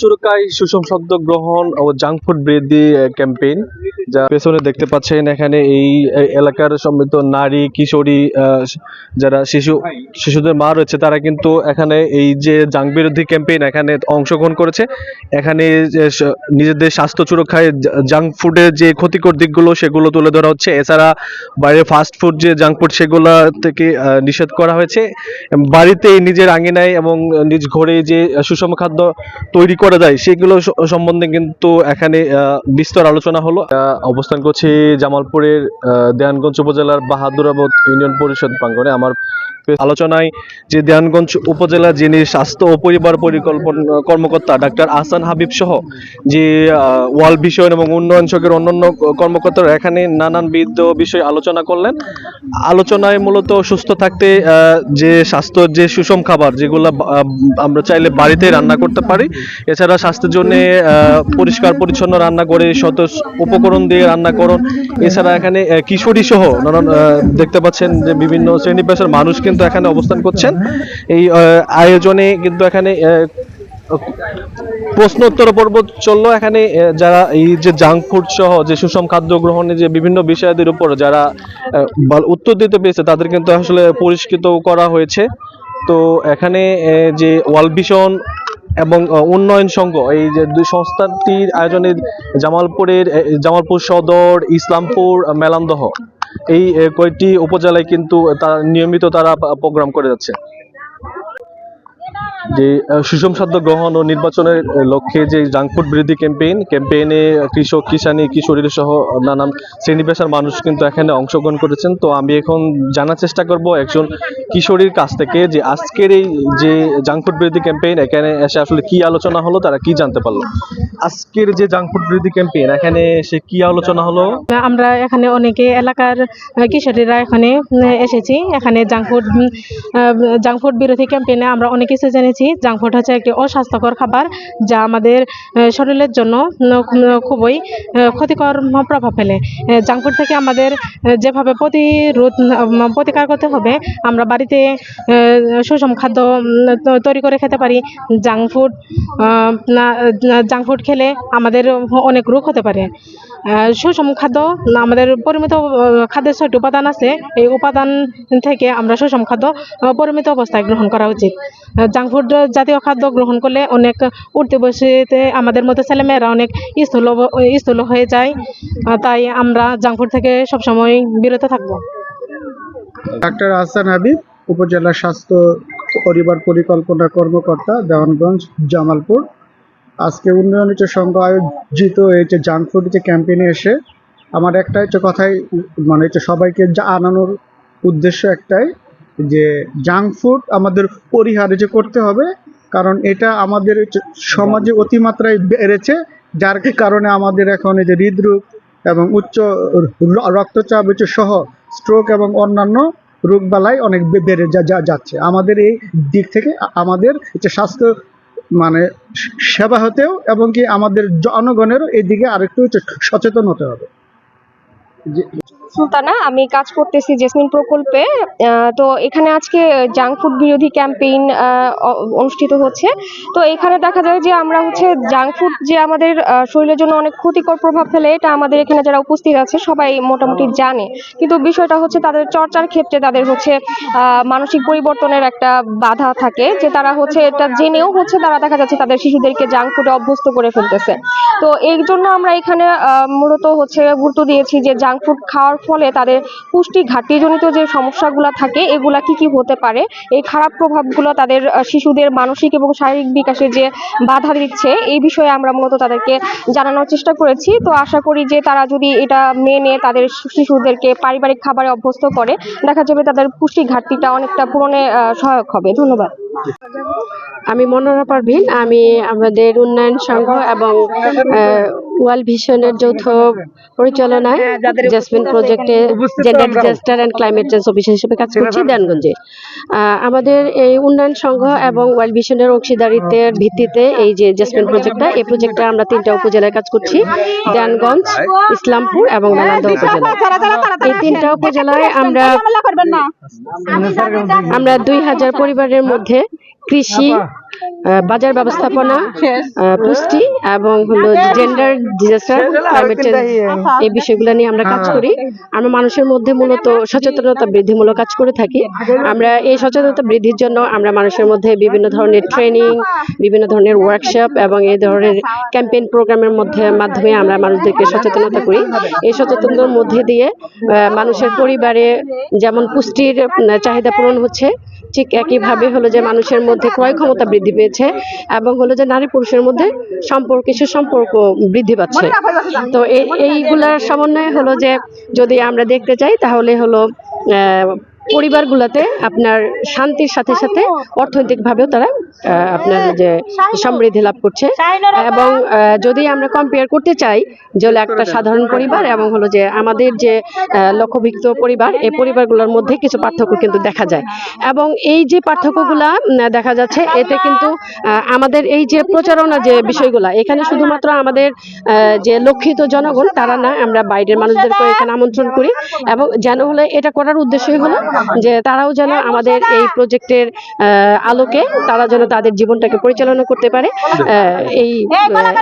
সুরক্ষায় সুষম গ্রহণ ও জাঙ্ক ফুড বৃদ্ধি ক্যাম্পেইন যা পেছনে দেখতে পাচ্ছেন এখানে এই এলাকার সমৃদ্ধ নারী, কিশোরী যারা শিশু, শিশুদের মা রয়েছে, তারা কিন্তু এখানে এই যে জাঙ্ক বিরোধী ক্যাম্পেইন এখানে অংশগ্রহণ করেছে। এখানে নিজেদের স্বাস্থ্য সুরক্ষায় জাঙ্ক ফুডের যে ক্ষতিকর দিকগুলো সেগুলো তুলে ধরা হচ্ছে। এছাড়া বাইরে ফাস্ট ফুড যে জাঙ্ক ফুড সেগুলো থেকে নিষেধ করা হয়েছে। বাড়িতেই নিজের আঙিনায় এবং নিজ ঘরে যে সুষম খাদ্য তৈরি করা যায় সেগুলো সম্বন্ধে কিন্তু এখানে বিস্তর আলোচনা হলো। অবস্থান করছি জামালপুরের দেয়ানগঞ্জ উপজেলার বাহাদুরাবাদ ইউনিয়ন পরিষদ প্রাঙ্গণে। আমার আলোচনায় যে দেয়ানগঞ্জ উপজেলা যিনি স্বাস্থ্য ও পরিবার পরিকল্পনা, কর্মকর্তা ডাক্তার আহসান হাবিব সহ, যে ওয়াল বিষয় এবং উন্নয়ন সকের অন্যান্য কর্মকর্তারা এখানে নানান নানানবিধ বিষয় আলোচনা করলেন। আলোচনায় মূলত সুস্থ থাকতে যে স্বাস্থ্য যে সুষম খাবার, যেগুলো আমরা চাইলে বাড়িতে রান্না করতে পারি এছাড়া স্বাস্থ্যের জন্য পরিষ্কার পরিচ্ছন্ন রান্না করে শত উপকরণ দিয়ে রান্না করুন। এছাড়া এখানে কিশোরী সহ নানান দেখতে পাচ্ছেন যে বিভিন্ন শ্রেণি পেশার মানুষ কিন্তু এখানে অবস্থান করছেন। এই আয়োজনে কিন্তু এখানে আহ, প্রশ্ন উত্তর পর্ব চলল। এখানে যারা এই যে জাঙ্ক ফুড সহ যে সুষম খাদ্য গ্রহণে যে বিভিন্ন বিষয়াদের উপর যারা উত্তর দিতে পেরেছে তাদের কিন্তু আসলে পুরস্কৃত করা হয়েছে। তো এখানে যে ওয়ার্ল্ড ভিশন এবং উন্নয়ন সংঘ, এই যে দুই সংস্থাটির আয়োজনে জামালপুরের জামালপুর সদর, ইসলামপুর মেলানদহ, এই কয়েকটি উপজেলায় কিন্তু তারা নিয়মিত তারা প্রোগ্রাম করে যাচ্ছে? যে সুষম খাদ্য গ্রহণ ও নির্বাচনের লক্ষ্যে যে জাঙ্ক ফুড বিরোধী ক্যাম্পেইন, ক্যাম্পেইনে কৃষক, কিষানি কিশোরী সহ নানান শ্রেণি পেশার মানুষ কিন্তু এখানে অংশগ্রহণ করেছেন। তো আমি এখন জানার চেষ্টা করব একজন কিশোরীর কাছ থেকে যে আজকের এই যে জাঙ্ক ফুড বিরোধী ক্যাম্পেইন, এখানে এসে আসলে কি আলোচনা হলো, তারা কি জানতে পারল? আজকের যে জাঙ্ক ফুড বিরোধী ক্যাম্পেইন, এখানে সে কি আলোচনা হলো? আমরা এখানে অনেকে এলাকার কিশোরীরা এখানে এসেছি। এখানে জাঙ্ক ফুড জাঙ্ক ফুড বিরোধী ক্যাম্পেইনে আমরা অনেক কিছু জেনেছি জাঙ্ক ফুড হচ্ছে একটি অস্বাস্থ্যকর খাবার যা আমাদের শরীরের জন্য খুবই ক্ষতিকর প্রভাব ফেলে। জাঙ্ক ফুড থেকে আমাদের যেভাবে প্রতিরোধ প্রতিকার করতে হবে, আমরা বাড়িতে সুষম খাদ্য তৈরি করে খেতে পারি। জাঙ্ক ফুড জাঙ্ক ফুড খেলে আমাদের অনেক রোগ হতে পারে। সুষম খাদ্য। আমাদের পরিমিত খাদ্যের ছয়টি উপাদান আছে। এই উপাদান থেকে আমরা সুষম খাদ্য পরিমিত অবস্থায় গ্রহণ করা উচিত। জাঙ্ক ফুড জাতীয় খাদ্য গ্রহণ করলে অনেক উঠতে বসিতে আমাদের মতো ছেলেমেয়েরা অনেক স্থূল স্থূল হয়ে যায়। তাই আমরা জাঙ্ক ফুড থেকে সবসময় বিরত থাকব। ডাক্তার আহসান হাবিব, উপজেলা স্বাস্থ্য পরিবার পরিকল্পনা কর্মকর্তা, দেওয়ানগঞ্জ, জামালপুর। আজকে উন্নয়ন হচ্ছে সংঘ আয়োজিত, এই যে জাঙ্ক ফুড যে ক্যাম্পেইনে এসে, আমার একটা হচ্ছে কথাই মানে হচ্ছে সবাইকে জানানোর উদ্দেশ্য একটাই, যে জাঙ্ক ফুড আমাদের পরিহার যে করতে হবে, কারণ এটা আমাদের সমাজে অতিমাত্রায় বেড়েছে, যার কারণে আমাদের এখন এই যে হৃদরোগ এবং উচ্চ রক্তচাপ সহ স্ট্রোক এবং অন্যান্য রোগবালাই অনেক বেড়ে যা, যা- যাচ্ছে। আমাদের এই দিক থেকে, আমাদের হচ্ছে স্বাস্থ্য মানে সেবা হতেও এবং কি আমাদের জনগণের এই দিকে আরেকটু সচেতন হতে হবে। সুলতানা, আমি কাজ করতেছি জেসমিন প্রকল্পে। তো এখানে আজকে জাঙ্ক ফুড বিরোধী ক্যাম্পেইন অনুষ্ঠিত হচ্ছে। তো এখানে দেখা যায় যে আমরা হচ্ছে জাঙ্ক ফুড যে আমাদের শরীরের জন্য অনেক ক্ষতিকর প্রভাব ফেলে, এটা আমাদের এখানে যারা উপস্থিত আছে, সবাই মোটামুটি জানে। কিন্তু বিষয়টা হচ্ছে তাদের চর্চার ক্ষেত্রে তাদের হচ্ছে মানসিক পরিবর্তনের একটা বাধা থাকে, যে তারা হচ্ছে এটা জেনেও হচ্ছে তারা দেখা যাচ্ছে তাদের শিশুদেরকে জাঙ্ক ফুডে অভ্যস্ত করে ফেলতেছে। তো এর জন্য আমরা এখানে মূলত হচ্ছে গুরুত্ব দিয়েছি যে জাঙ্ক ফুড খাওয়ার ফলে তাদের পুষ্টি ঘাটতিজনিত যে সমস্যাগুলো থাকে এগুলা কি কি হতে পারে? এই খারাপ প্রভাবগুলো তাদের শিশুদের মানসিক এবং শারীরিক বিকাশে যে বাধা দিচ্ছে এই বিষয়ে আমরা মূলত তাদেরকে জানানোর চেষ্টা করেছি। তো আশা করি যে তারা যদি এটা মেনে তাদের শিশুদেরকে পারিবারিক খাবারে অভ্যস্ত করে দেখা যাবে তাদের পুষ্টি ঘাটতিটা অনেকটা পূরণে সহায়ক হবে। ধন্যবাদ। আমি মনোরা পারভিন। আমি আমাদের উন্নয়ন সংঘ এবং ওয়ার্ল্ড ভিশনের যৌথ পরিচালনায় জাসমিন প্রজেক্টে gender disaster and climate change officer হিসেবে কাজ করছি দেনগঞ্জে। আহ, আমাদের এই উন্নয়ন সংঘ এবং ওয়ার্ল্ড ভিশনের অংশীদারিত্বের ভিত্তিতে এই যে জাসমিন প্রজেক্টটা এই প্রজেক্টে আমরা তিনটা উপজেলায় কাজ করছি। দেনগঞ্জ ইসলামপুর এবং নালন্দা উপজেলা এই তিনটা উপজেলায় আমরা আমরা দুই হাজার পরিবারের মধ্যে কৃষি বাজার ব্যবস্থাপনা আহ, পুষ্টি এবং হলো জেন্ডার ডিজাস্টার ক্লাইমেট চেঞ্জ এই বিষয়গুলো নিয়ে আমরা কাজ করি। আমরা মানুষের মধ্যে মূলত সচেতনতা বৃদ্ধিমূলক কাজ করে থাকি। আমরা এই সচেতনতা বৃদ্ধির জন্য আমরা মানুষের মধ্যে বিভিন্ন ধরনের ট্রেনিং বিভিন্ন ধরনের ওয়ার্কশপ এবং এই ধরনের ক্যাম্পেইন প্রোগ্রামের মধ্যে মাধ্যমে আমরা মানুষদেরকে সচেতনতা করি। এই সচেতনতার মধ্যে দিয়ে আহ, মানুষের পরিবারে যেমন পুষ্টির চাহিদা পূরণ হচ্ছে ঠিক একইভাবে হলো যে মানুষের মধ্যে ক্রয় ক্ষমতা বৃদ্ধি পেয়েছে এবং হলো যে নারী পুরুষের মধ্যে সম্পর্ক সুসম্পর্ক বৃদ্ধি পাচ্ছে। তো এই এইগুলার সমন্বয় হলো যে যদি আমরা দেখতে চাই তাহলে হলো আহ, পরিবারগুলোতে আপনার শান্তির সাথে সাথে অর্থনৈতিকভাবেও তারা আপনার যে সমৃদ্ধি লাভ করছে। এবং যদি আমরা কম্পেয়ার করতে চাই, যে হলো একটা সাধারণ পরিবার এবং হলো যে আমাদের যে লক্ষ্যভিক্ত পরিবার, এই পরিবারগুলোর মধ্যে কিছু পার্থক্য কিন্তু দেখা যায়। এবং এই যে পার্থক্যগুলা দেখা যাচ্ছে, এতে কিন্তু আমাদের এই যে প্রচারণা যে বিষয়গুলা, এখানে শুধুমাত্র আমাদের যে লক্ষিত জনগণ, তারা না, আমরা বাইরের মানুষদেরকে এখানে আমন্ত্রণ করি। এবং যেন হলে এটা করার উদ্দেশ্যই হলো যে তারাও যেন আমাদের এই প্রজেক্টের আলোকে তারা যেন তাদের জীবনটাকে পরিচালনা করতে পারে। আহ, এই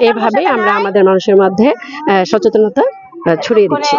এভাবে আমরা আমাদের মানুষের মধ্যে আহ, সচেতনতা ছড়িয়ে দিচ্ছি।